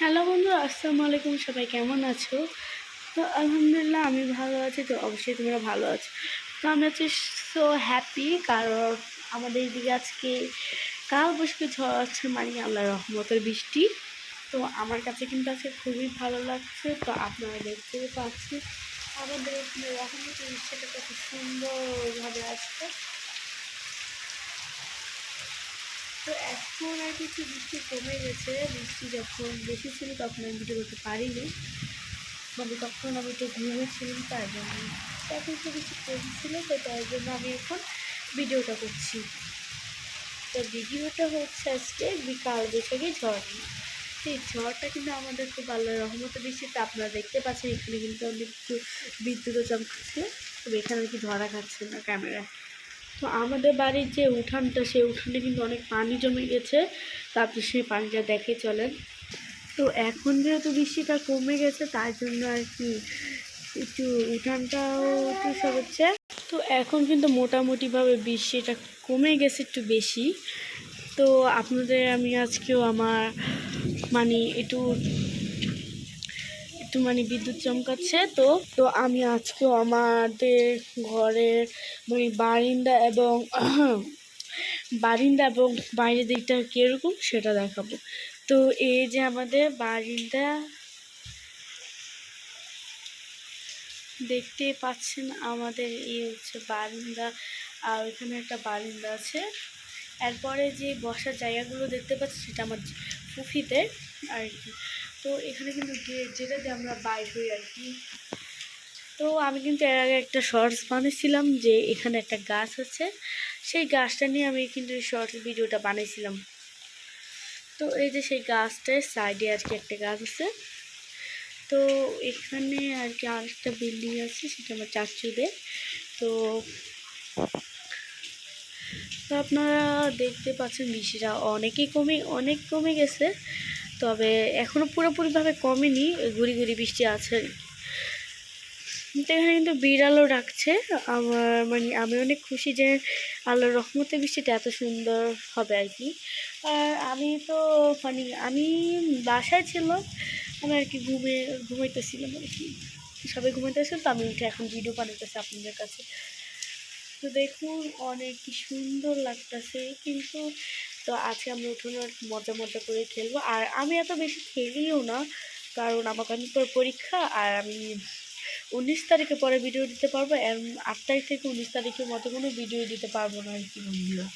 Hello বন্ধু, আসসালামু আলাইকুম, সবাই কেমন আছো? তো আলহামদুলিল্লাহ, আমি ভালো আছি, তো অবশ্যই তোমরা ভালো আছো। তো আমি হচ্ছে সো হ্যাপি কারণ আমাদের এদিকে আজকে কাল বৈশাখী ঝড় আছে মানে আল্লাহ রহমতের বৃষ্টি। তো আমার কাছে কিন্তু আজকে খুবই ভালো লাগছে, তো আপনারা দেখতে পাচ্ছি আমাদের রহমতের বৃষ্টিটা কত সুন্দরভাবে আসছে। তো এখন আর কিছু বৃষ্টি কমে গেছে। বৃষ্টি যখন বেশি ছিল তখন আমি ভিডিও করতে পারিনি। মানে তখন আমি একটু ঘুমিয়েছিলাম তার জন্য। তো এখন একটু বৃষ্টি কম ছিল তো তার জন্য আমি এখন ভিডিওটা করছি। তো ভিডিওটা হচ্ছে আজকে বিকাল বৈশাখী ঝড়। তো এই ঝড়টা কিন্তু আমাদের খুব আল্লাহ রহমতে বৃষ্টিতে আপনারা দেখতে পাচ্ছেন, এখানে কিন্তু অনেক একটু বিদ্যুৎও চমকাচ্ছে। তবে এখানে কি ধরা খাচ্ছে না ক্যামেরায়। তো আমাদের বাড়ির যে উঠানটা, সেই উঠানে কিন্তু অনেক পানি জমে গেছে। তারপর সেই পানিটা দেখে চলেন। তো এখন যেহেতু বৃষ্টিটা কমে গেছে তার জন্য আর কি একটু উঠানটাও একটু হচ্ছে। তো এখন কিন্তু মোটামুটিভাবে বৃষ্টিটা কমে গেছে একটু বেশি। তো আপনাদের আমি আজকেও আমার মানে একটু একটু মানে বিদ্যুৎ চমকাচ্ছে তো তো আমি আজকেও আমাদের ঘরের মানে বারিন্দা এবং বারিন্দা এবং বাইরের দিকটা কীরকম সেটা দেখাবো। তো এই যে আমাদের বারিন্দা, দেখতে পাচ্ছেন আমাদের এই হচ্ছে বারিন্দা, আর ওইখানে একটা বারিন্দা আছে। এরপরে যে বসার জায়গাগুলো দেখতে পাচ্ছি সেটা আমার ফুফিতে আর কি। তো এখানে কিন্তু গেট যেটা দিয়ে আমরা বাইর হই আর কি। তো আমি কিন্তু এর আগে একটা শর্টস বানিয়েছিলাম যে, এখানে একটা গাছ আছে। সেই গাছটা নিয়ে আমি কিন্তু শর্টস ভিডিওটা বানিয়েছিলাম। তো এই যে সেই গাছটার সাইডে আর কি একটা গাছ আছে। তো এখানে আর কি আরেকটা বিল্ডিং আছে, সেটা আমার চাচুদের। তো তো আপনারা দেখতে পাচ্ছেন বৃষ্টিটা অনেকই কমে, অনেক কমে গেছে। তবে এখনও পুরোপুরিভাবে কমেনি, গুড়ি গুড়ি বৃষ্টি আছে। তো এখানে কিন্তু বিড়ালও ডাকছে। আমার মানে আমি অনেক খুশি যে আল্লাহর রহমতে বৃষ্টিটা এত সুন্দর হবে আর কি। আর আমি তো মানে আমি বাসায় ছিল আমি আর কি ঘুমে, ঘুমাইতেছিলাম আর কি। সবাই ঘুমাইতেছিল তো আমি উঠে এখন ভিডিও বানাইতেছি আপনাদের কাছে। তো দেখুন, অনেক কি সুন্দর লাগতেছে। কিন্তু তো আজকে আমরা উঠোনে মজা মজা করে খেলব। আর আমি এত বেশি খেলিও না, কারণ আমার কাছে পর পরীক্ষা, আর আমি উনিশ তারিখে পরে ভিডিও দিতে পারব আট তারিখ থেকে উনিশ তারিখের মতো কোনো ভিডিও দিতে পারব না আর কি বন্ধুরা।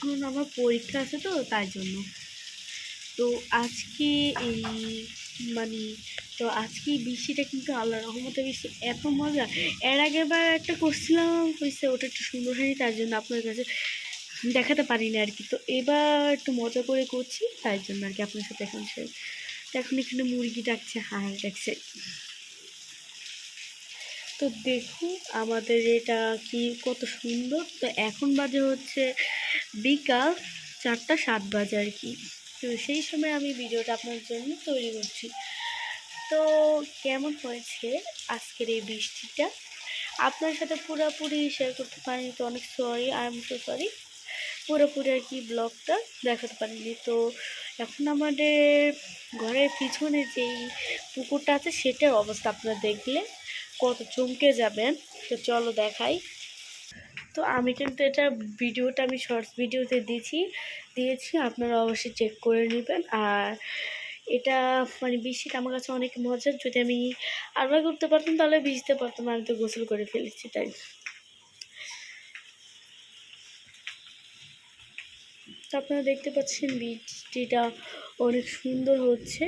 কারণ আমার পরীক্ষা আছে তো, তাই জন্য। তো আজকে এই মানে তো আজকে বৃষ্টিটা কিন্তু আল্লাহ রহমতে বৃষ্টি এত মজা। এর আগের বার একটা করছিলাম হয়েছে ওটা একটু সুন্দর হয়নি, তার জন্য আপনার কাছে দেখাতে পারি না আর কি। তো এবার একটু মজা করে করছি, তাই জন্য আর কি আপনার সাথে এখন সে এখন এখানে মুরগি ডাকছে, হাঁস ডাকছে তো দেখুন আমাদের এটা কি, কত সুন্দর। তো এখন বাজে হচ্ছে বিকাল চারটা সাত বাজে আর কি। তো সেই সময় আমি ভিডিওটা আপনার জন্য তৈরি করছি। তো কেমন হয়েছে আজকের এই বৃষ্টিটা? আপনার সাথে পুরোপুরি শেয়ার করতে পারিনি, তো অনেক sorry I am so sorry পুরোপুরি আর কি ব্লগটা দেখাতে পারিনি। তো এখন আমাদের ঘরের পিছনে যেই পুকুরটা আছে, সেটার অবস্থা আপনারা দেখলে কত চমকে যাবেন, তো চলো দেখাই। তো আমি কিন্তু এটা ভিডিওটা আমি শর্টস ভিডিওতে দিয়েছি দিয়েছি, আপনারা অবশ্যই চেক করে নেবেন। আর এটা মানে বৃষ্টিটা আমার কাছে অনেক মজার। যদি আমি আরও করতে পারতাম, তাহলে ভিজতে পারতাম। আমি তো গোসল করে ফেলেছি, তাই। আপনারা দেখতে পাচ্ছেন বৃষ্টিটা অনেক সুন্দর হচ্ছে।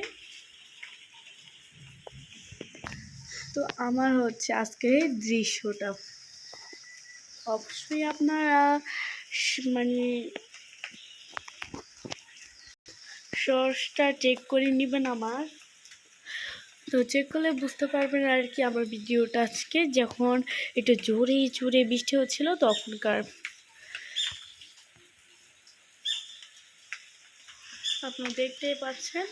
তো আমার হচ্ছে আজকের দৃশ্যটা। অবশ্যই আপনারা মানে সর্সটা চেক করে নেবেন আমার। তো চেক করলে বুঝতে পারবেন আর কি আমার ভিডিওটা আজকে। যখন একটু জোরে জোরে বৃষ্টি হচ্ছিল তখনকার। আপনারা দেখতেই পাচ্ছেন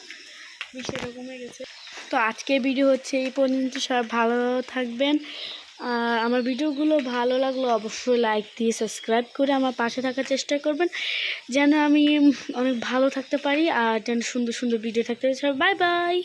বৃষ্টিটা কমে গেছে। তো আজকে ভিডিও হচ্ছে এই পর্যন্ত। সব ভালো থাকবেন। আর আমার ভিডিওগুলো ভালো লাগল অবশ্যই লাইক দিয়ে সাবস্ক্রাইব করে আমার পাশে থাকার চেষ্টা করবেন। যেন আমি অনেক ভালো থাকতে পারি আর যেন সুন্দর সুন্দর ভিডিও থাকতে পারি। Bye bye